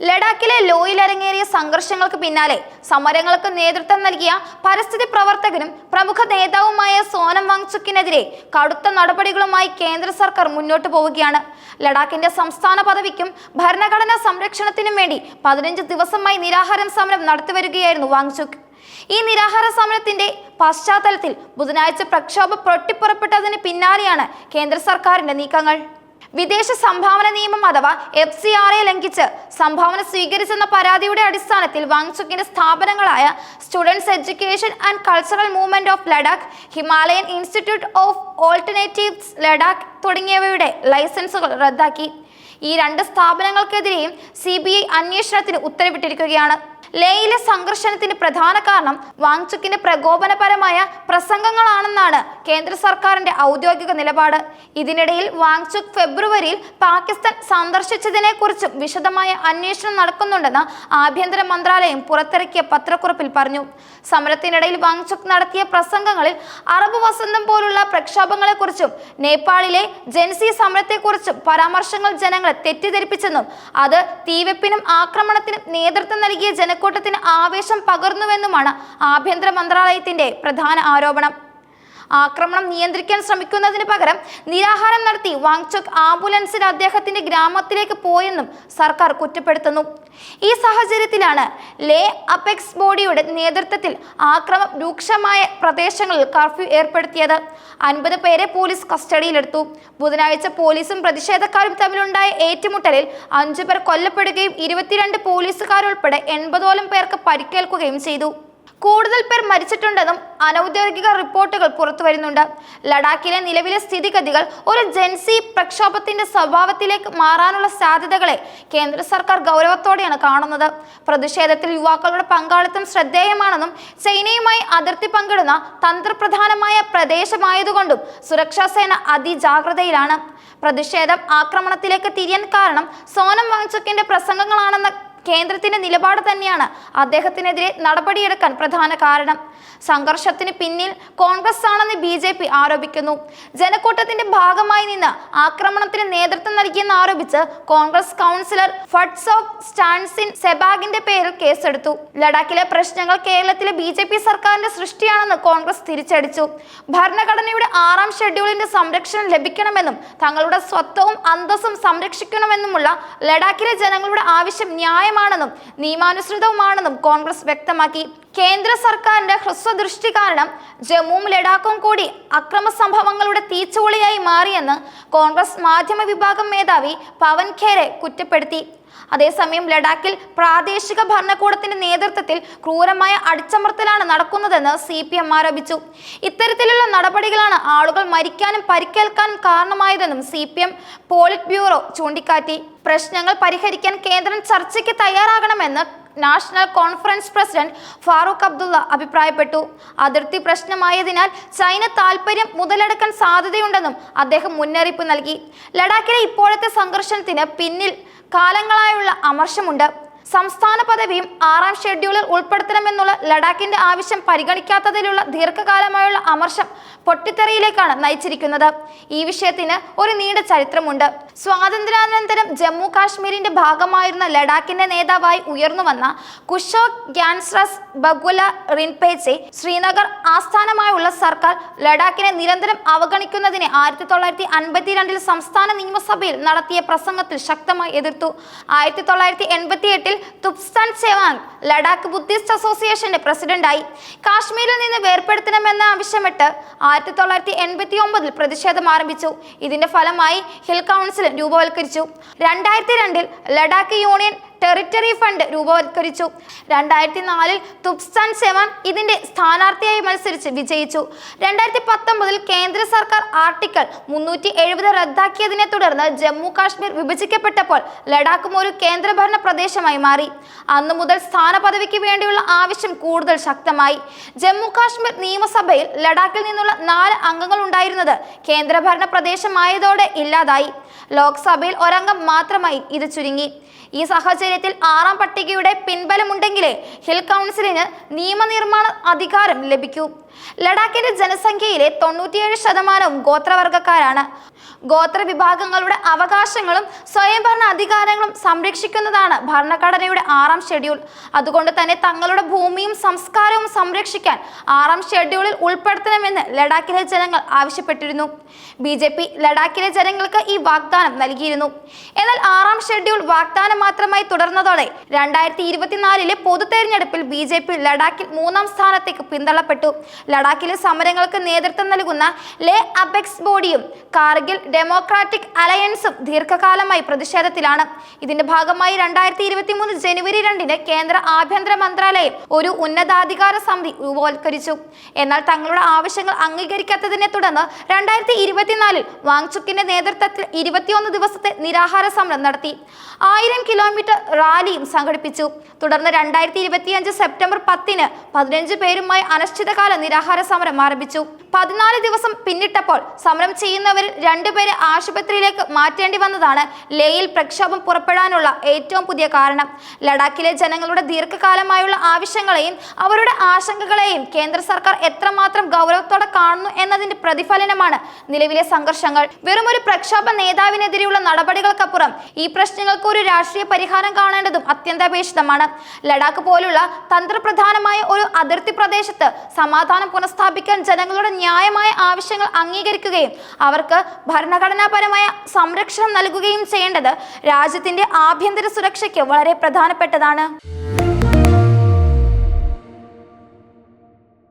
ലഡാക്കിലെ ലോയിൽ അരങ്ങേറിയ സംഘർഷങ്ങൾക്ക് പിന്നാലെ സമരങ്ങൾക്ക് നേതൃത്വം നൽകിയ പരിസ്ഥിതി പ്രവർത്തകനും പ്രമുഖ നേതാവുമായ സോനം വാങ്ചുക്കിനെതിരെ കടുത്ത നടപടികളുമായി കേന്ദ്ര സർക്കാർ മുന്നോട്ട് പോവുകയാണ്. ലഡാക്കിന്റെ സംസ്ഥാന പദവിക്കും ഭരണഘടനാ സംരക്ഷണത്തിനും വേണ്ടി പതിനഞ്ച് ദിവസമായി നിരാഹാരം സമരം നടത്തിവരികയായിരുന്നു വാങ്ചുക് ഈ നിരാഹാര സമരത്തിന്റെ പശ്ചാത്തലത്തിൽ ബുധനാഴ്ച പ്രക്ഷോഭം പൊട്ടിപ്പുറപ്പെട്ടതിന് പിന്നാലെയാണ് കേന്ദ്ര സർക്കാരിന്റെ നീക്കങ്ങൾ. വിദേശ സംഭാവന നിയമം അഥവാ എഫ് സി ആർ എ ലംഘിച്ച് സംഭാവന സ്വീകരിച്ചെന്ന പരാതിയുടെ അടിസ്ഥാനത്തിൽ വാങ്ചുക്കിന്റെ സ്ഥാപനങ്ങളായ students education and cultural movement of Ladakh Himalayan institute of alternatives Ladakh തുടങ്ങിയവയുടെ ലൈസൻസുകൾ റദ്ദാക്കി. ഈ രണ്ട് സ്ഥാപനങ്ങൾക്കെതിരെയും സി ബി ഐ അന്വേഷണത്തിന് ഉത്തരവിട്ടിരിക്കുകയാണ്. ലേയിലെ സംഘർഷണത്തിന് പ്രധാന കാരണം വാങ്ചുക്കിന്റെ പ്രകോപനപരമായ പ്രസംഗങ്ങളാണെന്നാണ് കേന്ദ്ര സർക്കാരിന്റെ ഔദ്യോഗിക നിലപാട്. ഇതിനിടയിൽ വാങ്ചുക് ഫെബ്രുവരിയിൽ പാകിസ്ഥാൻ സന്ദർശിച്ചതിനെ കുറിച്ചും വിശദമായ അന്വേഷണം നടക്കുന്നുണ്ടെന്ന് ആഭ്യന്തര മന്ത്രാലയം പുറത്തിറക്കിയ പത്രക്കുറിപ്പിൽ പറഞ്ഞു. സമരത്തിനിടയിൽ വാങ്ചുക് നടത്തിയ പ്രസംഗങ്ങളിൽ അറബ് വസന്തം പോലുള്ള പ്രക്ഷോഭങ്ങളെക്കുറിച്ചും നേപ്പാളിലെ ജൻസി സമരത്തെക്കുറിച്ചും പരാമർശങ്ങൾ ജനങ്ങളെ തെറ്റിദ്ധരിപ്പിച്ചെന്നും അത് തീവെപ്പിനും ആക്രമണത്തിനും നേതൃത്വം നൽകിയ ജനക്കൂട്ടത്തിന് ആവേശം പകർന്നുവെന്നുമാണ് ആഭ്യന്തര മന്ത്രാലയത്തിന്റെ പ്രധാന ആരോപണം. ആക്രമണം നിയന്ത്രിക്കാൻ ശ്രമിക്കുന്നതിന് പകരം നിരാഹാരം നടത്തി വാങ്ചോക് ആംബുലൻസിൽ അദ്ദേഹത്തിന്റെ ഗ്രാമത്തിലേക്ക് പോയെന്നും സർക്കാർ കുറ്റപ്പെടുത്തുന്നു. ഈ സാഹചര്യത്തിലാണ് ലേ അപെക്സ് ബോഡിയുടെ നേതൃത്വത്തിൽ ആക്രമം രൂക്ഷമായ പ്രദേശങ്ങളിൽ കർഫ്യൂ ഏർപ്പെടുത്തിയത്. അൻപത് പേരെ പോലീസ് കസ്റ്റഡിയിലെടുത്തു. ബുധനാഴ്ച പോലീസും പ്രതിഷേധക്കാരും തമ്മിലുണ്ടായ ഏറ്റുമുട്ടലിൽ അഞ്ചു പേർ കൊല്ലപ്പെടുകയും ഇരുപത്തിരണ്ട് പോലീസുകാരുൾപ്പെടെ എൺപതോളം പേർക്ക് പരിക്കേൽക്കുകയും ചെയ്തു. കൂടുതൽ പേർ മരിച്ചിട്ടുണ്ടെന്നും അനൗദ്യോഗിക റിപ്പോർട്ടുകൾ പുറത്തുവരുന്നുണ്ട് ലഡാക്കിലെ നിലവിലെ സ്ഥിതിഗതികൾ ഒരു ജൻസി പ്രക്ഷോഭത്തിന്റെ സ്വഭാവത്തിലേക്ക് മാറാനുള്ള സാധ്യതകളെ കേന്ദ്ര സർക്കാർ ഗൗരവത്തോടെയാണ് കാണുന്നത്. പ്രതിഷേധത്തിൽ യുവാക്കളുടെ പങ്കാളിത്തം ശ്രദ്ധേയമാണെന്നും ചൈനയുമായി അതിർത്തി പങ്കിടുന്ന തന്ത്രപ്രധാനമായ പ്രദേശമായതുകൊണ്ടും സുരക്ഷാ സേന അതിജാഗ്രതയിലാണ്. പ്രതിഷേധം ആക്രമണത്തിലേക്ക് തിരിയാൻ കാരണം സോനം വാങ്ചുക്കിന്റെ പ്രസംഗങ്ങളാണെന്ന കേന്ദ്രത്തിന്റെ നിലപാട് തന്നെയാണ് അദ്ദേഹത്തിനെതിരെ നടപടിയെടുക്കാൻ പ്രധാന കാരണം. സംഘർഷത്തിന് പിന്നിൽ കോൺഗ്രസ് ആണെന്ന് ബി ജെ പി ആരോപിക്കുന്നു. ജനക്കൂട്ടത്തിന്റെ ഭാഗമായി നിന്ന് ആക്രമണത്തിന് നേതൃത്വം നൽകിയെന്ന് ആരോപിച്ച് കോൺഗ്രസ് കൗൺസിലർ ഓഫ് സ്റ്റാൻസിൻ സെബാഗിന്റെ പേരിൽ കേസെടുത്തു. ലഡാക്കിലെ പ്രശ്നങ്ങൾ കേരളത്തിലെ ബി ജെ പി സർക്കാരിന്റെ സൃഷ്ടിയാണെന്ന് കോൺഗ്രസ് തിരിച്ചടിച്ചു. ഭരണഘടനയുടെ ആറാം ഷെഡ്യൂളിന്റെ സംരക്ഷണം ലഭിക്കണമെന്നും തങ്ങളുടെ സ്വത്വവും അന്തസ്സും സംരക്ഷിക്കണമെന്നുമുള്ള ലഡാക്കിലെ ജനങ്ങളുടെ ആവശ്യം ന്യായമാണെന്നും നിയമാനുസൃതവുമാണെന്നും കോൺഗ്രസ് വ്യക്തമാക്കി. കേന്ദ്ര സർക്കാരിന്റെ ഹ്രസ്വദൃഷ്ടി കാരണം ജമ്മുവും ലഡാക്കും കൂടി അക്രമ സംഭവങ്ങളുടെ തീച്ചുവളിയായി മാറിയെന്ന് കോൺഗ്രസ് മാധ്യമ വിഭാഗം മേധാവി പവൻ ഖേരെ കുറ്റപ്പെടുത്തി. അതേസമയം ലഡാക്കിൽ പ്രാദേശിക ഭരണകൂടത്തിന്റെ നേതൃത്വത്തിൽ ക്രൂരമായ അടിച്ചമർത്തലാണ് നടക്കുന്നതെന്ന് സി പി എം ആരോപിച്ചു. ഇത്തരത്തിലുള്ള നടപടികളാണ് ആളുകൾ മരിക്കാനും പരിക്കേൽക്കാനും കാരണമായതെന്നും C P M polit bureau ചൂണ്ടിക്കാട്ടി. പ്രശ്നങ്ങൾ പരിഹരിക്കാൻ കേന്ദ്രം ചർച്ചയ്ക്ക് തയ്യാറാകണമെന്ന് national conference president Farooq Abdullah അഭിപ്രായപ്പെട്ടു. അതിർത്തി പ്രശ്നമായതിനാൽ ചൈന താൽപര്യം മുതലെടുക്കാൻ സാധ്യതയുണ്ടെന്നും അദ്ദേഹം മുന്നറിയിപ്പ് നൽകി. ലഡാക്കിലെ ഇപ്പോഴത്തെ സംഘർഷത്തിന് പിന്നിൽ കാലങ്ങളായുള്ള അമർഷമുണ്ട്. സംസ്ഥാന പദവിയും ആറാം ഷെഡ്യൂളിൽ ഉൾപ്പെടുത്തണമെന്നുള്ള ലഡാക്കിന്റെ ആവശ്യം പരിഗണിക്കാത്തതിലുള്ള ദീർഘകാലമായുള്ള അമർഷം പൊട്ടിത്തെറിയിലേക്കാണ് നയിച്ചിരിക്കുന്നത്. ഈ വിഷയത്തിന് ഒരു നീണ്ട ചരിത്രമുണ്ട്. സ്വാതന്ത്ര്യാനന്തരം ജമ്മു കാശ്മീരിന്റെ ഭാഗമായിരുന്ന ലഡാക്കിന്റെ നേതാവായി ഉയർന്നുവന്ന കുഷോക് ഗ്യാൻസ്രസ് ബഗുല റിൻപേച്ചെ ശ്രീനഗർ ആസ്ഥാനമായുള്ള സർക്കാർ ലഡാക്കിനെ നിരന്തരം അവഗണിക്കുന്നതിനെ ആയിരത്തി തൊള്ളായിരത്തി അൻപത്തിരണ്ടിൽ സംസ്ഥാന നിയമസഭയിൽ നടത്തിയ പ്രസംഗത്തിൽ ശക്തമായി എതിർത്തു. ആയിരത്തി തൊള്ളായിരത്തി എൺപത്തി എട്ടിൽ തുപ്സാൻ ചെവാങ് ലഡാക്ക് ബുദ്ധിസ്റ്റ് അസോസിയേഷന്റെ പ്രസിഡന്റായി. കാശ്മീരിൽ നിന്ന് വേർപ്പെടുത്തണമെന്ന് ആവശ്യമിട്ട് ആയിരത്തി തൊള്ളായിരത്തി എൺപത്തി ഒമ്പതിൽ പ്രതിഷേധം ആരംഭിച്ചു. ഇതിന്റെ ഫലമായി ഹിൽ കൗൺസിൽ രൂപവൽക്കരിച്ചു രണ്ടായിരത്തി രണ്ടിൽ ലഡാക്ക് യൂണിയൻ ടെറിറ്ററി ഫണ്ട് രൂപവത്കരിച്ചു. രണ്ടായിരത്തി നാലിൽ തുപ്സാൻ സെവാൻ ഇതിന്റെ സ്ഥാനാർത്ഥിയായി മത്സരിച്ച് വിജയിച്ചു. രണ്ടായിരത്തി പത്തൊമ്പതിൽ കേന്ദ്ര സർക്കാർ ആർട്ടിക്കിൾ മുന്നൂറ്റി എഴുപത് റദ്ദാക്കിയതിനെ തുടർന്ന് ജമ്മു കാശ്മീർ വിഭജിക്കപ്പെട്ടപ്പോൾ ലഡാക്കും ഒരു കേന്ദ്രഭരണ പ്രദേശമായി മാറി. അന്നു മുതൽ സ്ഥാനപദവിക്ക് വേണ്ടിയുള്ള ആവശ്യം കൂടുതൽ ശക്തമായി. ജമ്മു കാശ്മീർ നിയമസഭയിൽ ലഡാക്കിൽ നിന്നുള്ള നാല് അംഗങ്ങൾ ഉണ്ടായിരുന്നത് കേന്ദ്രഭരണ പ്രദേശമായതോടെ ഇല്ലാതായി. ലോക്സഭയിൽ ഒരംഗം മാത്രമായി ഇത് ചുരുങ്ങി. ഈ സാഹചര്യത്തിൽ ആറാം പട്ടികയുടെ പിൻബലമുണ്ടെങ്കിലേ ഹിൽ കൗൺസിലിന് നിയമനിർമ്മാണ അധികാരം ലഭിക്കൂ. ലഡാക്കിന്റെ ജനസംഖ്യയിലെ തൊണ്ണൂറ്റിയേഴ് ശതമാനവും ഗോത്രവർഗക്കാരാണ്. ഗോത്ര വിഭാഗങ്ങളുടെ അവകാശങ്ങളും സ്വയംഭരണ അധികാരങ്ങളും സംരക്ഷിക്കുന്നതാണ് ഭരണഘടനയുടെ ആറാം ഷെഡ്യൂൾ. അതുകൊണ്ട് തന്നെ തങ്ങളുടെ ഭൂമിയും സംസ്കാരവും സംരക്ഷിക്കാൻ ആറാം ഷെഡ്യൂളിൽ ഉൾപ്പെടുത്തണമെന്ന് ലഡാക്കിലെ ജനങ്ങൾ ആവശ്യപ്പെട്ടിരുന്നു. ബി ജെ പി ലഡാക്കിലെ ജനങ്ങൾക്ക് ഈ വാഗ്ദാനം നൽകിയിരുന്നു. എന്നാൽ ആറാം ഷെഡ്യൂൾ വാഗ്ദാനം മാത്രമായി തുടർന്നതോടെ രണ്ടായിരത്തി ഇരുപത്തിനാലിലെ പൊതു തെരഞ്ഞെടുപ്പിൽ ബി ജെ പി ലഡാക്കിൽ മൂന്നാം സ്ഥാനത്തേക്ക് പിന്തള്ളപ്പെട്ടു. ലഡാക്കിലെ സമരങ്ങൾക്ക് നേതൃത്വം നൽകുന്ന ലേ അബെക്സ് ബോഡിയും കാർഗിൽ ഡെമോക്രാറ്റിക് അലയൻസും ദീർഘകാലമായി പ്രതിഷേധത്തിലാണ്. ഇതിന്റെ ഭാഗമായി രണ്ടായിരത്തി ഇരുപത്തി മൂന്ന് ജനുവരി രണ്ടിന് കേന്ദ്ര ആഭ്യന്തര മന്ത്രാലയം ഒരു ഉന്നതാധികാര സമിതി രൂപവത്കരിച്ചു. എന്നാൽ തങ്ങളുടെ ആവശ്യങ്ങൾ അംഗീകരിക്കാത്തതിനെ തുടർന്ന് രണ്ടായിരത്തി ഇരുപത്തിനാലിൽ വാങ്ചുക്കിന്റെ നേതൃത്വത്തിൽ ഇരുപത്തിയൊന്ന് ദിവസത്തെ നിരാഹാര സമരം നടത്തി. ആയിരം കിലോമീറ്റർ റാലിയും സംഘടിപ്പിച്ചു. തുടർന്ന് രണ്ടായിരത്തി ഇരുപത്തിയഞ്ച് സെപ്റ്റംബർ പത്തിന് പതിനഞ്ച് പേരുമായി അനിശ്ചിതകാല നിരാഹാര സമരം ആരംഭിച്ചു. പതിനാല് ദിവസം പിന്നിട്ടപ്പോൾ സമരം ചെയ്യുന്നവരിൽ രണ്ടുപേരെ ആശുപത്രിയിലേക്ക് മാറ്റേണ്ടി വന്നതാണ് ലേയിൽ പ്രക്ഷോഭം പുറപ്പെടാനുള്ള ഏറ്റവും പുതിയ കാരണം. ലഡാക്കിലെ ജനങ്ങളുടെ ദീർഘകാലമായുള്ള ആവശ്യങ്ങളെയും അവരുടെ ആശങ്കകളെയും കേന്ദ്ര സർക്കാർ എത്രമാത്രം ഗൗരവത്തോടെ കാണുന്നു എന്നതിന്റെ പ്രതിഫലനമാണ് നിലവിലെ സംഘർഷങ്ങൾ. വെറുമൊരു പ്രക്ഷോഭ നേതാവിനെതിരെയുള്ള നടപടികൾക്കപ്പുറം ഈ പ്രശ്നങ്ങൾക്ക് ഒരു രാഷ്ട്രീയ പരിഹാരം കാണേണ്ടതും അത്യന്താപേക്ഷിതമാണ്. ലഡാക്ക് പോലുള്ള തന്ത്രപ്രധാനമായ ഒരു അതിർത്തി പ്രദേശത്ത് സമാധാനം പുനഃസ്ഥാപിക്കാൻ ജനങ്ങളുടെ ന്യായമായ ആവശ്യങ്ങൾ അംഗീകരിക്കുകയും അവർക്ക് ഭരണഘടനാപരമായ സംരക്ഷണം നൽകുകയും ചെയ്യേണ്ടത് രാജ്യത്തിന്റെ ആഭ്യന്തര സുരക്ഷയ്ക്ക് വളരെ പ്രധാനപ്പെട്ടതാണ്.